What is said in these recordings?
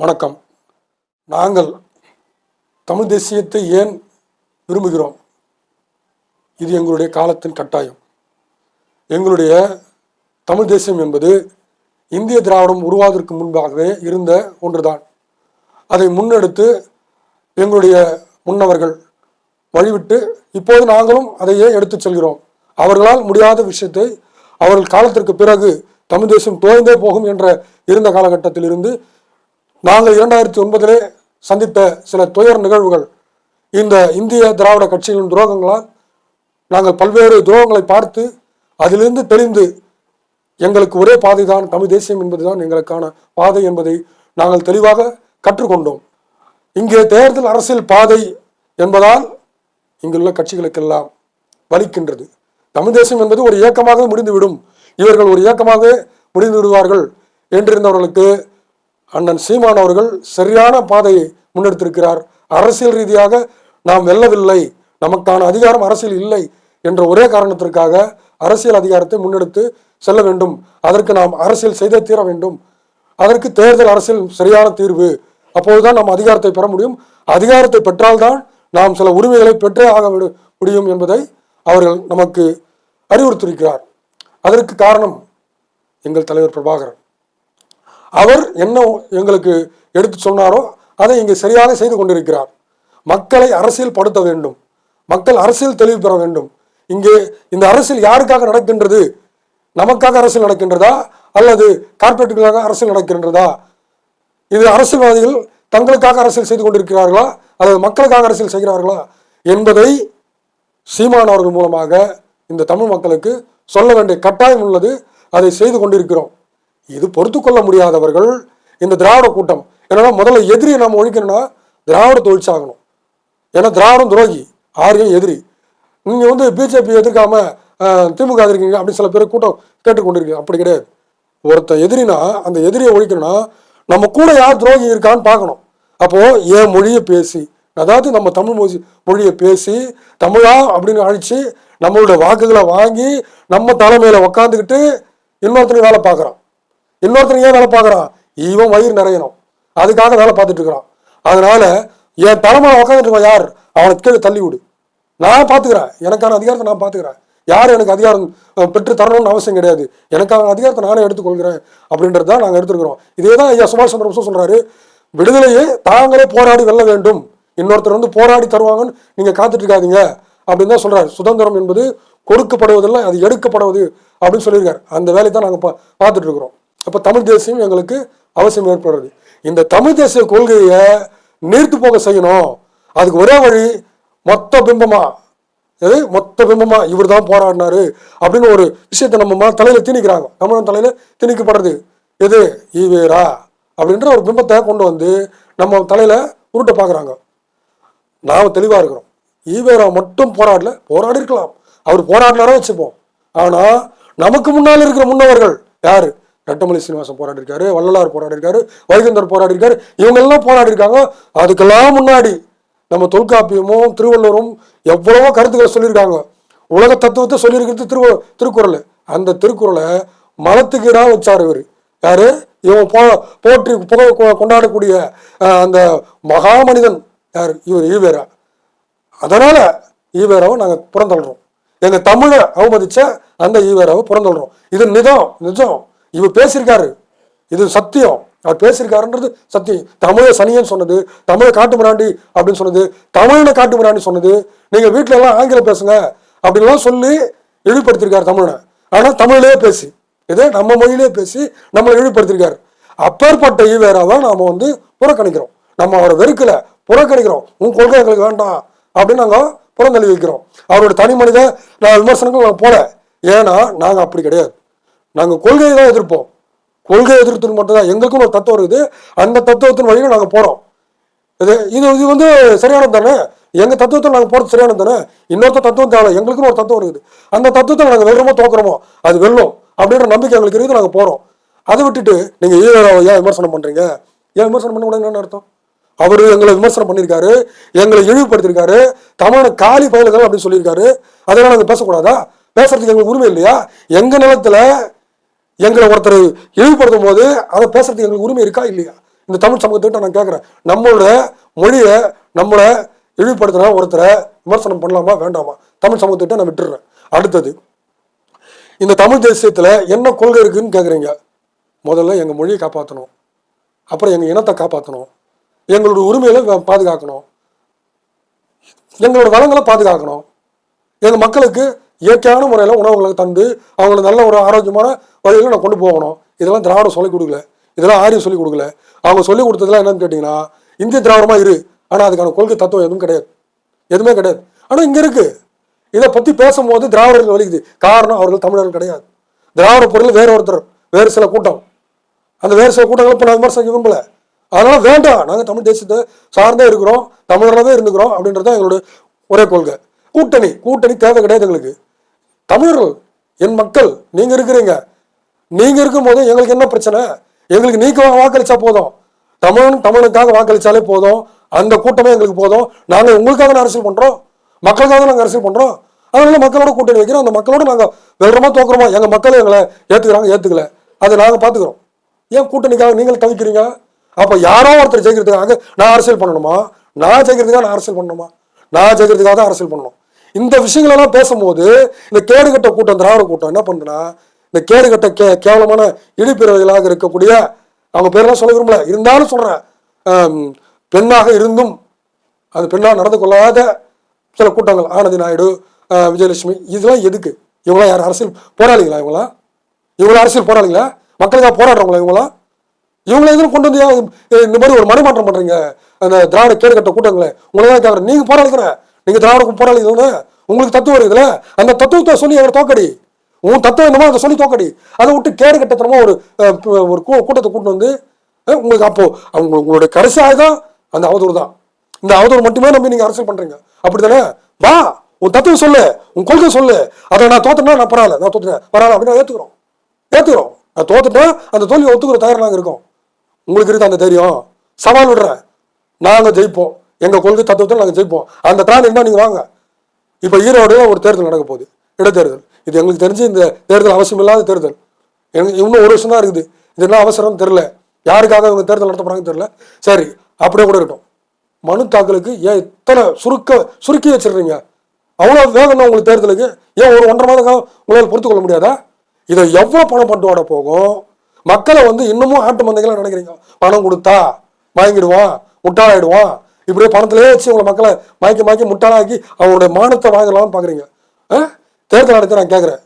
வணக்கம். நாங்கள் தமிழ் தேசியத்தை ஏன் விரும்புகிறோம்? இது எங்களுடைய காலத்தின் கட்டாயம். எங்களுடைய தமிழ் தேசியம் என்பது இந்திய திராவிடம் உருவாவதற்கு முன்பாகவே இருந்த ஒன்றுதான். அதை முன்னெடுத்து எங்களுடைய முன்னவர்கள் வழிவிட்டு இப்போது நாங்களும் அதையே எடுத்துச் செல்கிறோம். அவர்களால் முடியாத விஷயத்தை அவர்கள் காலத்திற்கு பிறகு தமிழ் தேசம் தோய்ந்தே போகும் என்ற இருந்த காலகட்டத்தில் இருந்து நாங்கள் இரண்டாயிரத்தி ஒன்பதிலே சந்தித்த சில துயர் நிகழ்வுகள் இந்த இந்திய திராவிட கட்சிகளின் துரோகங்களால் நாங்கள் பல்வேறு துரோகங்களை பார்த்து அதிலிருந்து தெளிந்து எங்களுக்கு ஒரே பாதை தான் தமிழ் தேசியம் என்பதுதான் எங்களுக்கான பாதை என்பதை நாங்கள் தெளிவாக கற்றுக்கொண்டோம். இங்கே தேர்தல் அரசியல் பாதை என்பதால் இங்குள்ள கட்சிகளுக்கெல்லாம் வலிக்கின்றது. தமிழ் தேசம் என்பது ஒரு இயக்கமாகவே முடிந்துவிடும். இவர்கள் ஒரு இயக்கமாகவே முடிந்து விடுவார்கள் என்றிருந்தவர்களுக்கு அண்ணன் சீமான் அவர்கள் சரியான பாதையை முன்னெடுத்திருக்கிறார். அரசியல் ரீதியாக நாம் வெல்லவில்லை. நமக்கான அதிகாரம் அரசியல் இல்லை என்ற ஒரே காரணத்திற்காக அரசியல் அதிகாரத்தை முன்னெடுத்து செல்ல வேண்டும். அதற்கு நாம் அரசியல் செய்தே தீர வேண்டும். அதற்கு தேர்தல் அரசியல் சரியான தீர்வு. அப்போதுதான் நாம் அதிகாரத்தை பெற முடியும். அதிகாரத்தை பெற்றால்தான் நாம் சில உரிமைகளை பெற்றே ஆக முடியும் என்பதை அவர்கள் நமக்கு அறிவுறுத்திருக்கிறார் அதற்கு காரணம் எங்கள் தலைவர் பிரபாகரன். அவர் என்ன எங்களுக்கு எடுத்து சொன்னாரோ அதை இங்கே சரியாக செய்து கொண்டிருக்கிறார். மக்களை அரசியல் படுத்த வேண்டும். மக்கள் அரசியல் தெளிவு பெற வேண்டும். இங்கே இந்த அரசியல் யாருக்காக நடக்கின்றது? நமக்காக அரசியல் நடக்கின்றதா? அல்லது கார்பரேட்டுகளாக அரசியல் நடக்கின்றதா? இது அரசியல்வாதிகள் தங்களுக்காக அரசியல் செய்து கொண்டிருக்கிறார்களா? அல்லது மக்களுக்காக அரசியல் செய்கிறார்களா? என்பதை சீமான் அவர்கள் மூலமாக இந்த தமிழ் மக்களுக்கு சொல்ல வேண்டிய கட்டாயம் உள்ளது. அதை செய்து கொண்டிருக்கிறோம். இது பொறுத்து கொள்ள முடியாதவர்கள் இந்த திராவிட கூட்டம். ஏன்னா முதல்ல எதிரியை நம்ம ஒழிக்கணும்னா திராவிடத்தை ஒழிச்சாகணும் ஏன்னா திராவிடம் துரோகி ஆரியம் எதிரி. நீங்கள் வந்து பிஜேபி எதிர்க்காம திமுக எதிர்க்கீங்க அப்படின்னு சில பேர் கூட்டம் கேட்டுக்கொண்டிருக்கீங்க. அப்படி கிடையாது. ஒருத்தன் எதிரினா அந்த எதிரியை ஒழிக்கணும்னா நம்ம கூட யார் துரோகி இருக்கான்னு பார்க்கணும். அப்போது என் மொழியை பேசி அதாவது நம்ம தமிழ் மொழி மொழியை பேசி தமிழா அப்படின்னு அழிச்சு நம்மளோட வாக்குகளை வாங்கி நம்ம தலைமையில் உக்காந்துக்கிட்டு இன்னொருத்தனுக்கு வேலை பார்க்குறோம். இன்னொருத்தன் ஏன் வேலை பார்க்குறான்? இவன் வயிறு நிறையணும். அதுக்காக வேலை பார்த்துட்டு இருக்கிறான். அதனால என் தலைமையில் உட்காந்துட்டு யார்? அவனை கீழே தள்ளி விடு. நான் பார்த்துக்கிறேன். எனக்கான அதிகாரத்தை நான் பார்த்துக்கிறேன். யார் எனக்கு அதிகாரம் பெற்று தரணும்னு அவசியம் கிடையாது. எனக்கான அதிகாரத்தை நானே எடுத்துக்கொள்கிறேன். அப்படின்றது தான் நாங்கள் எடுத்துருக்கிறோம். இதே தான் ஐயா சுபாஷ் சந்திர போஸ் சொல்றாரு விடுதலையை தாங்களே போராடி வெல்ல வேண்டும். இன்னொருத்தர் வந்து போராடி தருவாங்கன்னு நீங்கள் காத்துட்டு இருக்காதீங்க. அப்படின்னு தான் சொல்கிறார் சுதந்திரம் என்பது கொடுக்கப்படுவதில்லை அது எடுக்கப்படுவது அப்படின்னு சொல்லியிருக்காரு. அந்த வேலையை தான் நாங்கள் பா பார்த்துட்டு இருக்கிறோம். அப்போ தமிழ் தேசியம் எங்களுக்கு அவசியம் ஏற்படுறது. இந்த தமிழ் தேசிய கொள்கையை நீர்த்து போக செய்யணும். அதுக்கு ஒரே வழி மொத்த பிம்பமா எது? மொத்த பிம்பமா இவர் தான் போராடினாரு அப்படின்னு ஒரு விஷயத்தை நம்ம தலையில திணிக்கிறாங்க. தமிழன் தலையில திணிக்கப்படுறது எது? ஈவேரா அப்படின்ற ஒரு பிம்பத்தை கொண்டு வந்து நம்ம தலையில உருட்ட பார்க்குறாங்க நாம் தெளிவாக இருக்கிறோம். ஈவேரா மட்டும் போராடல போராடி இருக்கலாம் அவர் போராடினாரோ வச்சுப்போம். ஆனால் நமக்கு முன்னால் இருக்கிற முன்னவர்கள் யாரு? நட்டமலை சீனிவாசன் போராடிருக்காரு வள்ளலார் போராடிருக்காரு வைகுந்தர் போராடி இவங்கெல்லாம் போராடிருக்காங்க அதுக்கெல்லாம் முன்னாடி நம்ம தொல்காப்பியமும் திருவள்ளுவரும் எவ்வளவோ கருத்துக்களை சொல்லியிருக்காங்க. உலக தத்துவத்தை சொல்லியிருக்கிறது திரு திருக்குறள். அந்த திருக்குறளை மலத்துக்கு இடம் வச்சார் இவர். யாரு? இவன் போ போற்றி புகழ் கொ- கொண்டாடக்கூடிய அந்த மகா மனிதன் யார்? இவர் ஈவேரா. அதனால ஈவேராவை நாங்கள் புறந்தள்ளுறோம் எங்கள் தமிழை அவமதிச்ச அந்த ஈவேராவை புறந்தள்ளுறோம் இது நிதம் நிஜம் இவர் பேசியிருக்காரு. இது சத்தியம். அவர் பேசியிருக்காருன்றது சத்தியம். தமிழை சனியன் சொன்னது தமிழை காட்டு மிராண்டி அப்படின்னு சொன்னது தமிழனை காட்டு மிராண்டி சொன்னது. நீங்கள் வீட்டில எல்லாம் ஆங்கிலம் பேசுங்க அப்படின்லாம் சொல்லி இழிவுபடுத்தியிருக்காரு தமிழனை. ஆனால் தமிழிலே பேசி இதே நம்ம மொழியிலே பேசி நம்மளை இழிவுபடுத்தியிருக்காரு. அப்பேற்பட்ட ஈவேராவை நாம் வந்து புறக்கணிக்கிறோம். நம்ம அவரை வெறுக்கல புறக்கணிக்கிறோம். உன் கொள்கை எங்களுக்கு வேண்டாம் அப்படின்னு நாங்கள் புறந்தள்ளி வைக்கிறோம். அவரோட தனி மனித நான் விமர்சனங்கள் நாங்கள் போல. ஏன்னா நாங்கள் அப்படி கிடையாது. நாங்கள் கொள்கையை தான் எதிர்ப்போம். கொள்கை எதிர்த்து மட்டும்தான் எங்களுக்குன்னு ஒரு தத்துவம் இருக்குது. அந்த தத்துவத்தின் வழியில் நாங்கள் போகிறோம் இது இது இது வந்து சரியானது தானே? எங்கள் தத்துவத்தில் நாங்கள் போகிறது சரியானது தானே? இன்னொருத்த தத்துவம் தேவை. எங்களுக்குன்னு ஒரு தத்துவம் இருக்குது. அந்த தத்துவத்தை நாங்கள் வெல்றோமோ தோக்குறோமோ? அது வெல்லும். அப்படின்ற நம்பிக்கை எங்களுக்கு இருக்குது. நாங்கள் போகிறோம் அதை விட்டுட்டு நீங்கள் ஈழவை ஏன் விமர்சனம் பண்ணுறீங்க ஏன் விமர்சனம் பண்ண கூட என்ன அர்த்தம்? அவர் எங்களை விமர்சனம் பண்ணியிருக்காரு. எங்களை இழிவுபடுத்தியிருக்காரு. தமிழனை காலி பயல்கள் அப்படின்னு சொல்லியிருக்காரு. அதெல்லாம் நாங்கள் பேசக்கூடாதா? பேசுறதுக்கு எங்களுக்கு உரிமை இல்லையா? எங்கள் நிலத்தில் எங்களை ஒருத்தர் இழிவுபடுத்தும் போது அதை பேசுறதுக்கு எங்களுக்கு உரிமை இருக்கா இல்லையா? இந்த தமிழ் சமூகத்துக்கிட்ட நான் கேட்குறேன். நம்மளோட மொழியை நம்மளை இழிவுபடுத்தினா ஒருத்தரை விமர்சனம் பண்ணலாமா வேண்டாமா? தமிழ் சமூகத்துக்கிட்ட நான் விட்டுடுறேன் அடுத்தது இந்த தமிழ் தேசியத்தில் என்ன கொள்கை இருக்குன்னு கேட்குறீங்க? முதல்ல எங்கள் மொழியை காப்பாற்றணும் அப்புறம் எங்கள் இனத்தை காப்பாற்றணும் எங்களோட உரிமைகளை பாதுகாக்கணும். எங்களோட வளங்களை பாதுகாக்கணும். எங்கள் மக்களுக்கு இயற்கையான முறையில் உணவுகளுக்கு தந்து அவங்களை நல்ல ஒரு ஆரோக்கியமான வழியில் நான் கொண்டு போகணும். இதெல்லாம் திராவிடம் சொல்லிக் கொடுக்கல. இதெல்லாம் ஆரியம் சொல்லிக் கொடுக்கல. அவங்க சொல்லிக் கொடுத்ததுலாம் என்னன்னு கேட்டிங்கன்னா இந்திய திராவிடமாக இரு. ஆனால் அதுக்கான கொள்கை தத்துவம் எதுவும் கிடையாது. எதுவுமே கிடையாது. ஆனால் இங்கே இருக்குது இதை பற்றி பேசும்போது திராவிடர்கள் வலிக்குது. காரணம் அவர்கள் தமிழர்கள் கிடையாது. திராவிட பொருள் வேற ஒருத்தர் வேறு சில கூட்டம். அந்த வேறு சில கூட்டங்களை இப்போ நான் விமர்சனம் விரும்பல. அதனால் வேண்டாம். நாங்கள் தமிழ் தேசத்தை சார்ந்தே இருக்கிறோம். தமிழராக தான் இருந்துக்கிறோம் அப்படின்றது தான் எங்களோட ஒரே கொள்கை. கூட்டணி. கூட்டணி தேவை கிடையாது எங்களுக்கு. தமிழர்கள் என் மக்கள் நீங்க இருக்கிறீங்க. நீங்க இருக்கும்போது எங்களுக்கு என்ன பிரச்சனை? எங்களுக்கு நீக்க வாக்களிச்சா போதும். தமிழன் தமிழுக்காக வாக்களிச்சாலே போதும். அந்த கூட்டமே எங்களுக்கு போதும். நாங்க உங்களுக்காக தான் அரசியல் பண்றோம். மக்களுக்காக தான் நாங்க அரசியல் பண்றோம். அதனால மக்களோட கூட்டணி வைக்கிறோம். அந்த மக்களோட நாங்க வெல்றோமா தோக்குறோமா? எங்க மக்கள் எங்களை ஏத்துக்கிறாங்க ஏத்துக்கல. அதை நாங்க பாத்துக்கிறோம். ஏன் கூட்டணிக்காக நீங்கள் தவிக்கிறீங்க? அப்ப யாரோ ஒருத்தர் ஜெயிக்கிறதுக்காக நான் அரசியல் பண்ணணுமா? நான் ஜெயிக்கிறதுக்காக நான் அரசியல் பண்ணணுமா? நான் ஜெயிக்கிறதுக்காக தான் அரசியல் பண்ணணும். இந்த விஷயங்களெல்லாம் பேசும்போது இந்த கேடுகட்ட கூட்டம் திராவிட கூட்டம் என்ன பண்ணுதுன்னா இந்த கேடுகட்ட கே கேவலமான இடிப்பிறவைகளாக இருக்கக்கூடிய அவங்க பேரெல்லாம் சொல்ல விரும்பல. இருந்தாலும் சொல்கிறேன் பெண்ணாக இருந்தும் அது பெண்ணாக நடந்து கொள்ளாத சில கூட்டங்கள் ஆனந்தி நாயுடு விஜயலட்சுமி இதெல்லாம் எதுக்கு? இவங்களாம் யார் அரசியல் போராளிகளா இவங்களாம் இவங்களாம் அரசியல் போராளிகளா? மக்களுக்காக போராடுறவங்களா இவங்களாம் இவங்களை எதுவும் கொண்டு வந்து ஏன் இந்த மாதிரி ஒரு மனமாற்றம் பண்ணுறீங்க அந்த திராவிட கேடுகட்ட கூட்டங்களை. உங்களை தான் கேட்குறேன். நீங்கள் போராளிக்கிற நீங்க திராவிட போராளி தானே உங்களுக்கு தத்துவம் இருக்குதுல அந்த தத்துவத்தை சொல்லி அவர் தோக்கடி. உன் தத்துவம் என்னமோ அதை சொல்லி தோக்கடி. அதை விட்டு கேடு கட்டத்தனமா ஒரு ஒரு கூ- கூட்டத்தை கூட்டு வந்து உங்களுக்கு அப்போ அவங்க உங்களுடைய கடைசி ஆயுதம் அந்த அவதூறு தான். இந்த அவதூறு மட்டுமே நம்பி நீங்க அரசியல் பண்றீங்க. அப்படிதானே வா உன் தத்துவம் சொல்லு. உன் கொள்கை சொல்லு. அதை நான் தோத்தனா நான் பரவாயில்ல. நான் தோத்துட்டேன். பரவாயில்ல அப்படின்னு ஏத்துக்கிறோம். ஏத்துக்கிறோம். நான் தோத்துட்டேன் அந்த தோல்வியை ஒத்துக்கிற தயார் நாங்க இருக்கோம். உங்களுக்கு இருக்கு அந்த தைரியம்? சவால் விடுறேன். நாங்க ஜெயிப்போம். எங்கள் கொள்கை தத்துவத்தில் நாங்கள் ஜெயிப்போம். அந்த பிளான் இருந்தால் நீங்கள் வாங்க. இப்போ ஈரோடு ஒரு தேர்தல் நடக்க போகுது. இடைத்தேர்தல். இது எங்களுக்கு தெரிஞ்சு இந்த தேர்தல் அவசியம் இல்லாத தேர்தல். எனக்கு இன்னும் ஒரு வருஷம் தான் இருக்குது. இது என்ன அவசரம்னு தெரில யாருக்காக இவங்க தேர்தல் நடத்த போகிறாங்கன்னு தெரில சரி அப்படியே கூட இருக்கட்டும். மனு தாக்கலுக்கு ஏன் இத்தனை சுருக்க சுருக்கி வச்சிடுறீங்க? அவ்வளோ வேகம் தான் உங்களுக்கு தேர்தலுக்கு ஏன் ஒரு ஒன்றரை மாதம் உங்களால் பொறுத்து கொள்ள முடியாதா? இதை எவ்வளோ பணம் பட்டுவாட போகும்? மக்களை வந்து இன்னமும் ஆட்டு மந்தைகளா நினைக்கிறீங்க. பணம் கொடுத்தா வாங்கிடுவான் முட்டாளாயிடுவான். இப்படியே பணத்திலே வச்சு உங்களை மக்களை மயக்கி மயக்கி முட்டாளாக்கி அவங்களுடைய மானத்தை வாங்கலாம்னு பார்க்குறீங்க ஆ? தேர்தல் நடத்தி நான் கேட்குறேன்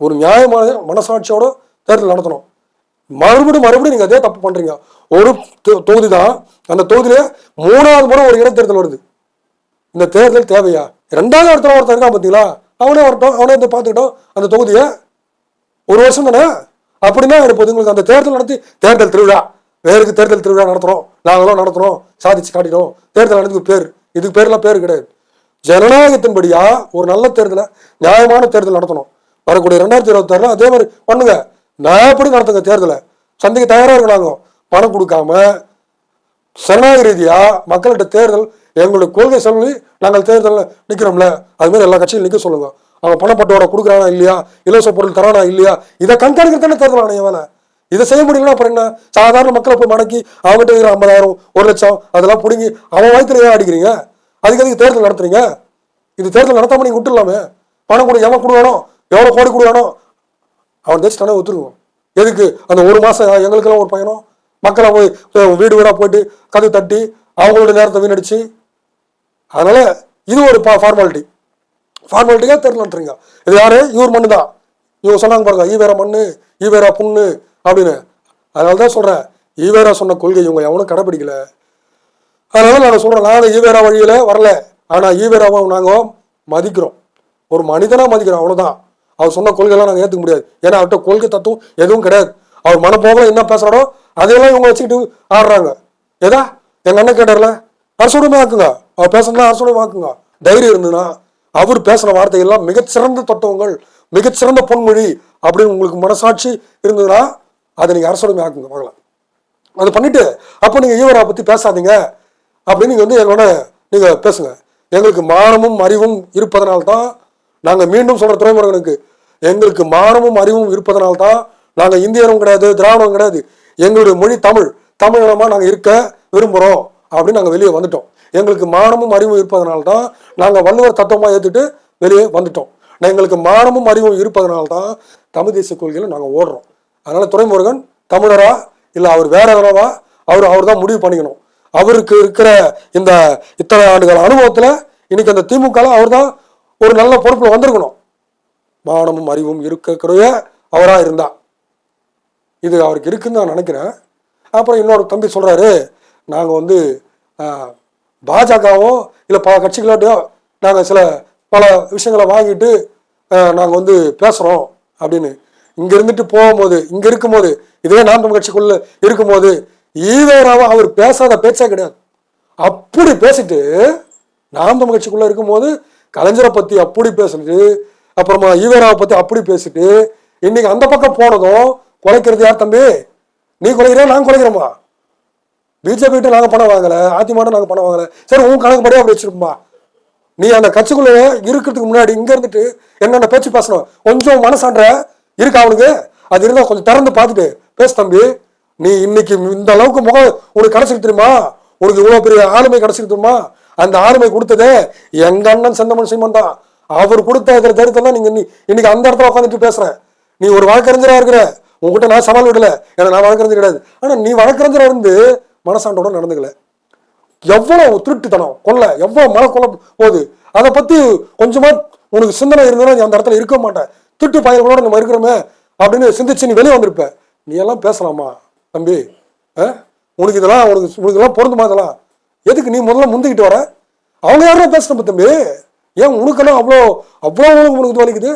ஒரு நியாயமான மனசாட்சியோட தேர்தல் நடத்தணும். மறுபடியும் மறுபடியும் நீங்க அதே தப்பு பண்றீங்க. ஒரு தொகுதி தான் அந்த தொகுதியில மூணாவது முறை ஒரு இடைத்தேர்தல் வருது. இந்த தேர்தல் தேவையா? ரெண்டாவது இடத்துல ஒருத்தன் இருக்கான் பார்த்தீங்களா அவனே வரட்டும். அவனே வந்து பார்த்துக்கிட்டோம் அந்த தொகுதியை ஒரு வருஷம் தானே? அப்படின்னா இருப்பது உங்களுக்கு அந்த தேர்தல் நடத்தி தேர்தல் திருவிழா. வேருக்கு தேர்தல் திருவிழா நடத்துறோம். நாங்களும் நடத்துறோம். சாதிச்சு காட்டிடும் தேர்தல் நடத்துக்கு பேர். இதுக்கு பேர்லாம் பேர் கிடையாது. ஜனநாயகத்தின்படியா ஒரு நல்ல தேர்தலை நியாயமான தேர்தல் நடத்தணும். வரக்கூடிய ரெண்டாயிரத்தி இருபத்தாறுல அதே மாதிரி பண்ணுங்க. நியாயப்படி நடத்துங்க தேர்தலை? சந்தைக்கு தயாரா இருக்கிறாங்க பணம் கொடுக்காம ஜனநாயக ரீதியா மக்கள்கிட்ட தேர்தல் எங்களுடைய கொள்கை சொல்லி நாங்கள் தேர்தலில் நிற்கிறோம்ல அது மாதிரி எல்லா கட்சியும் நிற்க சொல்லுங்க. அவன் பணப்பட்டோட கொடுக்குறானா இல்லையா? இலவச பொருள் தரானா இல்லையா? இதை கண்காணிக்கிறதானே தேர்தல் ஆணையம் வேலை? இதை செய்ய முடியலன்னா அப்புறம் என்ன? சாதாரண மக்களை போய் மடக்கி அவங்ககிட்ட இருக்கிற ஐம்பதாயிரம் ஒரு லட்சம் அதெல்லாம் பிடுங்கி அவன் வாய்க்கிற ஏன் அடிக்கிறீங்க? அதுக்கு அதுக்கு தேர்தல் நடத்துறீங்க? இது தேர்தல் நடத்தாம நீங்க விட்டுடலாமே. பணம் கொடு எவன் கொடுவானோ எவ்வளோ கோடி கொடுவானோ அவன் தேசிட்டானே ஒத்துருவோம் எதுக்கு? அந்த ஒரு மாசம் எங்களுக்கெல்லாம் ஒரு பயணம் மக்களை போய் வீடு வீடாக போயிட்டு கதவு தட்டி அவங்களோட நேரத்தை வீணடிச்சு. அதனால இது ஒரு ஃபார்மாலிட்டி ஃபார்மாலிட்டியாக தேர்தல் நடத்துறீங்க. இது யாரு? இவர் மண்ணு தான் இவங்க சொன்னாங்க பாருங்க ஈவேரா மண்ணு ஈவேரா புண்ணு அப்படின்னு. அதனால தான் சொல்கிறேன் ஈவேரா சொன்ன கொள்கை இவங்க எவனும் கடைப்பிடிக்கல. அதனால நான் சொல்கிறேன் நான் ஈவேரா வழியில் வரல. ஆனால் ஈவேராவை நாங்கள் மதிக்கிறோம். ஒரு மனிதனாக மதிக்கிறோம் அவ்வளோதான் அவர் சொன்ன கொள்கையெல்லாம் நாங்கள் ஏற்றுக்க முடியாது. ஏன்னா அவர்கிட்ட கொள்கை தத்துவம் எதுவும் கிடையாது. அவர் மனப்போகலாம் என்ன பேசுறாரோ அதையெல்லாம் இவங்க வச்சுக்கிட்டு ஆடுறாங்க. ஏதா? எங்கள் அண்ணன் கேட்டார்ல அரசுடைமை ஆக்குங்க. அவர் பேசுனா அரசுடைமை ஆக்குங்க. தைரியம் இருந்ததுன்னா அவர் பேசுகிற வார்த்தைகள்லாம் மிகச்சிறந்த தத்துவங்கள் மிகச்சிறந்த பொன்மொழி அப்படின்னு உங்களுக்கு மனசாட்சி இருந்ததுன்னா அதை நீங்கள் அரசுடைமை ஆக்குங்க பார்க்கலாம் அதை பண்ணிவிட்டு அப்போ நீங்கள் ஈவரா பற்றி பேசாதீங்க. அப்படின்னு நீங்கள் வந்து எங்களோட நீங்கள் பேசுங்க. எங்களுக்கு மானமும் அறிவும் இருப்பதனால்தான் நாங்கள் மீண்டும் சொல்கிற துறைமுருகனுக்கு எங்களுக்கு மானமும் அறிவும் இருப்பதனால்தான் நாங்கள் இந்தியரும் கிடையாது திராவிடம் கிடையாது எங்களுடைய மொழி தமிழ் தமிழினமாக நாங்கள் இருக்க விரும்புகிறோம் அப்படின்னு நாங்கள் வெளியே வந்துட்டோம். எங்களுக்கு மானமும் அறிவும் இருப்பதனால்தான் நாங்கள் வள்ளுவர் தத்துவமாக ஏற்றுட்டு வெளியே வந்துட்டோம். எங்களுக்கு மானமும் அறிவும் இருப்பதனால்தான் தமிழ் தேசிய கொள்கையில் நாங்கள் ஓடுறோம். அதனால் துறைமுருகன் தமிழரா இல்லை அவர் வேற எதனாவா அவர் அவர் தான் முடிவு பண்ணிக்கணும். அவருக்கு இருக்கிற இந்த இத்தனை ஆண்டுகள் அனுபவத்தில் இன்னைக்கு அந்த திமுகவில் அவர் தான் ஒரு நல்ல பொறுப்பில் வந்திருக்கணும். மானமும் அறிவும் இருக்கக்கூடிய அவராக இருந்தா. இது அவருக்கு இருக்குன்னு நான் நினைக்கிறேன். அப்புறம் இன்னொரு தம்பி சொல்கிறாரு நாங்கள் வந்து பாஜகவோ இல்லை பல கட்சிகளாட்டையோ நாங்கள் சில பல விஷயங்களை வாங்கிட்டு நாங்கள் வந்து பேசுகிறோம் அப்படின்னு. இங்கே இருந்துட்டு போகும்போது இங்கே இருக்கும்போது இதே நாம் தமிழ் கட்சிக்குள்ள இருக்கும்போது ஈவேராவா அவர் பேசாத பேச்சே கிடையாது. அப்படி பேசிட்டு நாம் தமிழ் கட்சிக்குள்ள இருக்கும்போது கலைஞரை பற்றி அப்படி பேசிட்டு அப்புறமா ஈவேராவை பற்றி அப்படி பேசிட்டு இன்னைக்கு அந்த பக்கம் போனதும் குலைக்கிறது யார் தம்பி? நீ குலைக்கிறியா நான் குலைக்கிறோமா பிஜேபி கிட்ட நாங்கள் பணம் வாங்கல அதிமுக நாங்கள் பணம் வாங்கல. சரி உன் கணக்கு படியே அப்படி வச்சிருப்போமா? நீ அந்த கட்சிக்குள்ள இருக்கிறதுக்கு முன்னாடி இங்க இருந்துட்டு என்னென்ன பேச்சு பேசணும்? கொஞ்சம் மனசான்ற இருக்கா அவனுக்கு? அது இருந்தால் கொஞ்சம் திறந்து பார்த்துட்டு பேசு தம்பி நீ இன்னைக்கு இந்த அளவுக்கு முகம் உனக்கு கிடைச்சிருக்கு தெரியுமா? உனக்கு இவ்வளோ பெரிய ஆளுமை கிடைச்சிருக்கு தெரியுமா? அந்த ஆளுமை கொடுத்ததே எங்க அண்ணன் செந்தமன் சீமன் தான். அவர் கொடுத்த இருக்கிற தருத்தம் தான் நீங்க இன்னைக்கு அந்த இடத்துல உட்காந்துட்டு பேசுற. நீ ஒரு வழக்கறிஞராக இருக்கிற. உங்ககிட்ட நான் சவால் விடல. ஏன்னா நான் வழக்கறிஞர் கிடையாது. ஆனா நீ வழக்கறிஞராக இருந்து மனசாண்டோட நடந்துக்கல. எவ்வளோ திருட்டுத்தனம் கொல்ல எவ்வளோ மன கொல்ல போகுது. அதை பத்தி கொஞ்சமா உனக்கு சிந்தனை இருந்ததுன்னா நீ அந்த இடத்துல இருக்க மாட்டேன் திட்டு பயல்களோட நம்ம இருக்கிறோமே அப்படின்னு சிந்திச்சு நீ வெளியே வந்திருப்ப. நீ எல்லாம் பேசலாமா தம்பி? ஆ? உனக்கு இதெல்லாம் உனக்கு உனக்கு எல்லாம் பொருந்துமா இதெல்லாம்? எதுக்கு நீ முதல்ல முந்திக்கிட்டு வர? அவங்க யாரும் பேசணும் தம்பி? ஏன் உனக்கெல்லாம் அவ்வளோ அவ்வளோ உனக்கு உனக்கு இது வலிக்குது?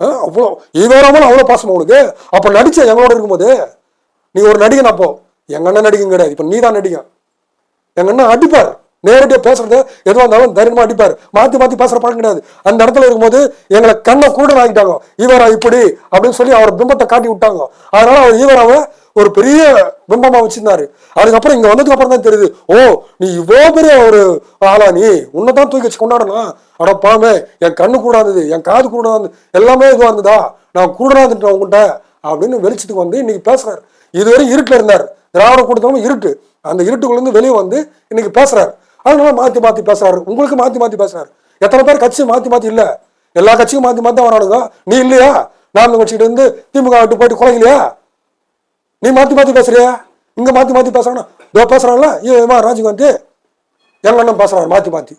ஆ? அவ்வளோ ஈவேராமல் அவ்வளோ பாசமா உனக்கு. அப்போ நடிச்ச எங்களோட இருக்கும்போது நீ ஒரு நடிகன் அப்போ எங்க அண்ணன் நடிகன் கிடையாது. இப்போ நீ தான் நடிகன். எங்க அண்ணன் அடிப்பார். நேரடியாக பேசுறது எதுவாக இருந்தாலும் தைரியமாக அடிப்பார். மாற்றி மாற்றி பேசுற பழக்கம் கிடையாது. அந்த இடத்துல இருக்கும்போது எங்களை கண்ணை கூட ஆகிட்டாங்க ஈவரா இப்படி அப்படின்னு சொல்லி அவர் பிம்பத்தை காட்டி விட்டாங்க. அதனால அவர் ஈவராவை ஒரு பெரிய பிம்பமா வச்சிருந்தாரு. அதுக்கப்புறம் இங்க வந்ததுக்கு அப்புறம் தான் தெரியுது. ஓ நீ இவ்வளோ பெரிய ஒரு ஆளா நீ? உன்னை தூக்கி வச்சு கொண்டாடலாம் அட பாமே என் கண்ணு கூடாது இருந்தது என் காது கூட இருந்தது எல்லாமே இதுவா இருந்ததா? நான் கூட இருந்துட்டேன் அப்படின்னு வெளிச்சத்துக்கு வந்து இன்னைக்கு பேசுறாரு. இதுவரை இருட்டில் இருந்தார். திராவிட கூட்டத்திலும் இருட்டு. அந்த இருட்டுக்குள்ள இருந்து வெளியே வந்து இன்னைக்கு பேசுறாரு. அதனால மாத்தி மாத்தி பேசுறாரு. உங்களுக்கு மாத்தி மாத்தி பேசுறாரு. எத்தனை பேர் கட்சி மாத்தி மாத்தி இல்ல? எல்லா கட்சியும் மாத்தி மாத்தி தான் வரானுங்க. நீ இல்லையா? நாம் கட்சிகிட்ட இருந்து திமுக விட்டு போயிட்டு குறையிலையா நீ மாத்தி மாத்தி பேசுறியா? இங்க மாத்தி மாத்தி பேசுறானா? இதோ பேசுறான்ல? ஏமா ராஜீவ்காந்தி. எங்க அண்ணன் பேசுறாரு மாத்தி மாத்தி.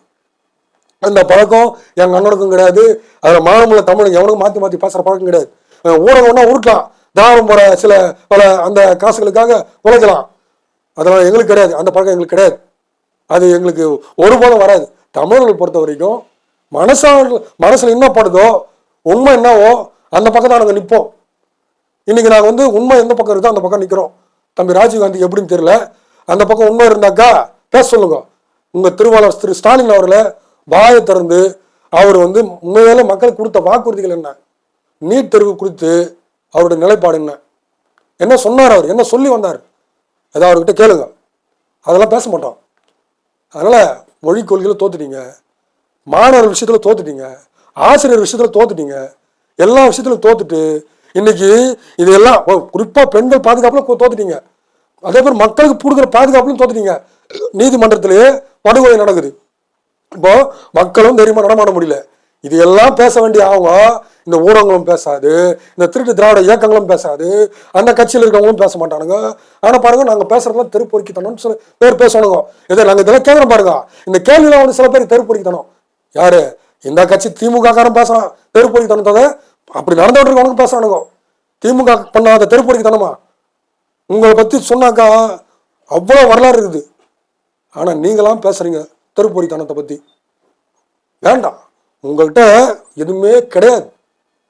அந்த பழக்கம் எங்க அண்ணனுக்கும் கிடையாது. அதுல மாநில தமிழ் எவனுக்கும் மாத்தி மாத்தி பேசுற பழக்கம் கிடையாது. அஹ் ஊடகம்னா உருட்டலாம். தாவரம் போற சில பல அந்த காசுகளுக்காக உழைக்கலாம். அதெல்லாம் எங்களுக்கு கிடையாது. அந்த பழக்கம் எங்களுக்கு கிடையாது. அது எங்களுக்கு ஒருபோதும் வராது. தமிழர்கள் பொறுத்த வரைக்கும் மனசா மனசில் என்ன படுதோ உண்மை என்னவோ அந்த பக்கம் தான் நாங்கள் நிற்போம் இன்றைக்கி நாங்கள் வந்து உண்மை எந்த பக்கம் இருக்கோ அந்த பக்கம் நிற்கிறோம் தம்பி ராஜீவ்காந்தி எப்படின்னு தெரியல. அந்த பக்கம் உண்மை இருந்தாக்கா பேச சொல்லுங்க. உங்கள் திருவாளர் திரு ஸ்டாலின் அவர்களை வாயை திறந்து அவர் வந்து உண்மையில மக்களுக்கு கொடுத்த வாக்குறுதிகள் என்ன? நீட் தேர்வு குறித்து அவருடைய நிலைப்பாடு என்ன? என்ன சொன்னார் அவர்? என்ன சொல்லி வந்தார்? ஏதாவது அவர்கிட்ட கேளுங்க. அதெல்லாம் பேச மாட்டோம். அதனால் மொழி கொள்கையில் தோத்துட்டீங்க. மாணவர் விஷயத்தில் தோத்துட்டீங்க. ஆசிரியர் விஷயத்தில் தோத்துட்டீங்க. எல்லா விஷயத்திலும் தோத்துட்டு இன்னைக்கு இதெல்லாம் குறிப்பாக பெண்கள் பாதுகாப்புல தோத்துட்டீங்க. அதே மாதிரி மக்களுக்கு கொடுக்குற பாதுகாப்புலையும் தோத்துட்டீங்க. நீதிமன்றத்திலேயே படுகொலை நடக்குது. இப்போ மக்களும் தைரியமாக நடமாட முடியல. இது எல்லாம் பேச வேண்டிய அவங்க இந்த ஊடகங்களும் பேசாது இந்த திருட்டு திராவிட இயக்கங்களும் பேசாது அந்த கட்சியில் இருக்கவங்களும் பேச மாட்டானுங்க. ஆனால் பாருங்க நாங்கள் பேசுறதுலாம் தெருப்பொறிக்கித்தனம்னு சில பேர் பேசணுங்க இதை நாங்கள் இதெல்லாம் கேட்குறோம் பாருங்க. இந்த கேள்வியில் வந்து சில பேர் தெருப்பொறுக்கித்தனம் யாரு? இந்த கட்சி திமுக காரன் பேசலாம் தெருப்பொறுக்கித்தனத்தை அப்படி நடந்துட்டு இருக்கவனுக்கு பேசுறானுங்க. திமுக பண்ணாத தெருப்பொறுக்கித்தனமா உங்களை பற்றி சொன்னாக்கா அவ்வளோ வரலாறு இருக்குது. ஆனால் நீங்களாம் பேசுறீங்க தெருப்பொறித்தனத்தை பற்றி வேண்டாம். உங்கள்கிட்ட எதுவுமே கிடையாது.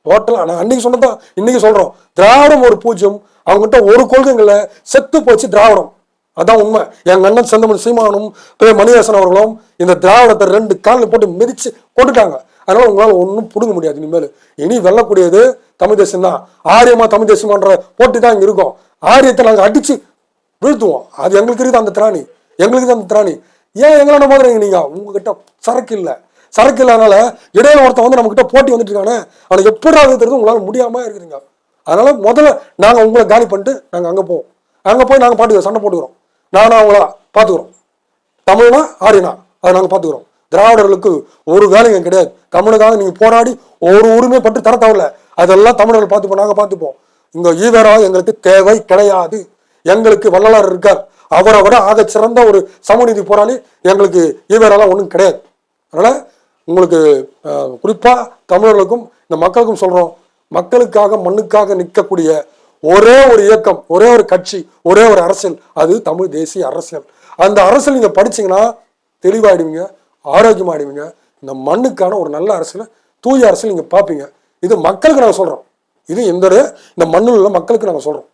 டோட்டலாக நான் அன்னைக்கு சொன்னதான் இன்னைக்கு சொல்றோம். திராவிடம் ஒரு பூஜ்யம். அவங்ககிட்ட ஒரு கொள்கைங்களை செத்து போச்சு திராவிடம். அதான் உண்மை. எங்க அண்ணன் செந்தமன் சீமானும் பே மணியரசன் அவர்களும் இந்த திராவிடத்தை ரெண்டு காலில் போட்டு மிதிச்சு போட்டுட்டாங்க அதனால உங்களால் ஒன்றும் பிடுங்க முடியாது இனிமேல். இனி வெல்லக்கூடியது தமிழ் தேசம் தான் ஆரியமா தமிழ் தேசமான்ற போட்டி தான் இங்க இருக்கும். ஆரியத்தை நாங்கள் அடிச்சு வீழ்த்துவோம். அது எங்களுக்கு இருக்குது அந்த திராணி. எங்களுக்கு தான் அந்த திராணி. ஏன் எங்களை மோதுறீங்க நீங்க? உங்ககிட்ட சரக்கு இல்லை. சரக்கு இல்லாதனால இடையில ஒருத்தன் வந்து நம்மக்கிட்ட போட்டி வந்துட்டு இருக்கானே அவனுக்கு எப்படி ஆகுதுறது உங்களால் முடியாமல் இருக்குதுங்க. அதனால முதல்ல நாங்கள் உங்களை காலி பண்ணிட்டு நாங்கள் அங்கே போவோம். அங்கே போய் நாங்கள் பாட்டு சண்டை போட்டுக்கிறோம். நானும் அவங்கள பார்த்துக்குறோம் தமிழ்னா ஆரியனா அதை நாங்கள் பார்த்துக்குறோம் திராவிடர்களுக்கு ஒரு வேலையும் கிடையாது. தமிழுக்காக நீங்கள் போராடி ஒரு உரிமை பட்டு தர தேவையில்ல அதெல்லாம் தமிழர்கள் பார்த்துப்போம் நாங்கள் பார்த்துப்போம். இங்கே ஈவேரா எங்களுக்கு தேவை கிடையாது. எங்களுக்கு வள்ளலார் இருக்கார். அவரை விட ஆக சிறந்த ஒரு சமூகநீதி போராளி எங்களுக்கு ஈவேராலாம் ஒன்றும் கிடையாது. அதனால் உங்களுக்கு குறிப்பாக தமிழர்களுக்கும் இந்த மக்களுக்கும் சொல்கிறோம் மக்களுக்காக மண்ணுக்காக நிற்கக்கூடிய ஒரே ஒரு இயக்கம் ஒரே ஒரு கட்சி ஒரே ஒரு அரசியல் அது தமிழ் தேசிய அரசியல். அந்த அரசியல் நீங்கள் படிச்சீங்கன்னா தெளிவாயிடுவீங்க ஆரோக்கியமாயிடுவீங்க. இந்த மண்ணுக்கான ஒரு நல்ல அரசியல் தூய அரசியல் நீங்கள் பார்ப்பீங்க. இது மக்களுக்கு நாங்கள் சொல்கிறோம் இது எந்த ஒரு- இந்த மண்ணில் உள்ள மக்களுக்கு நாங்கள் சொல்கிறோம்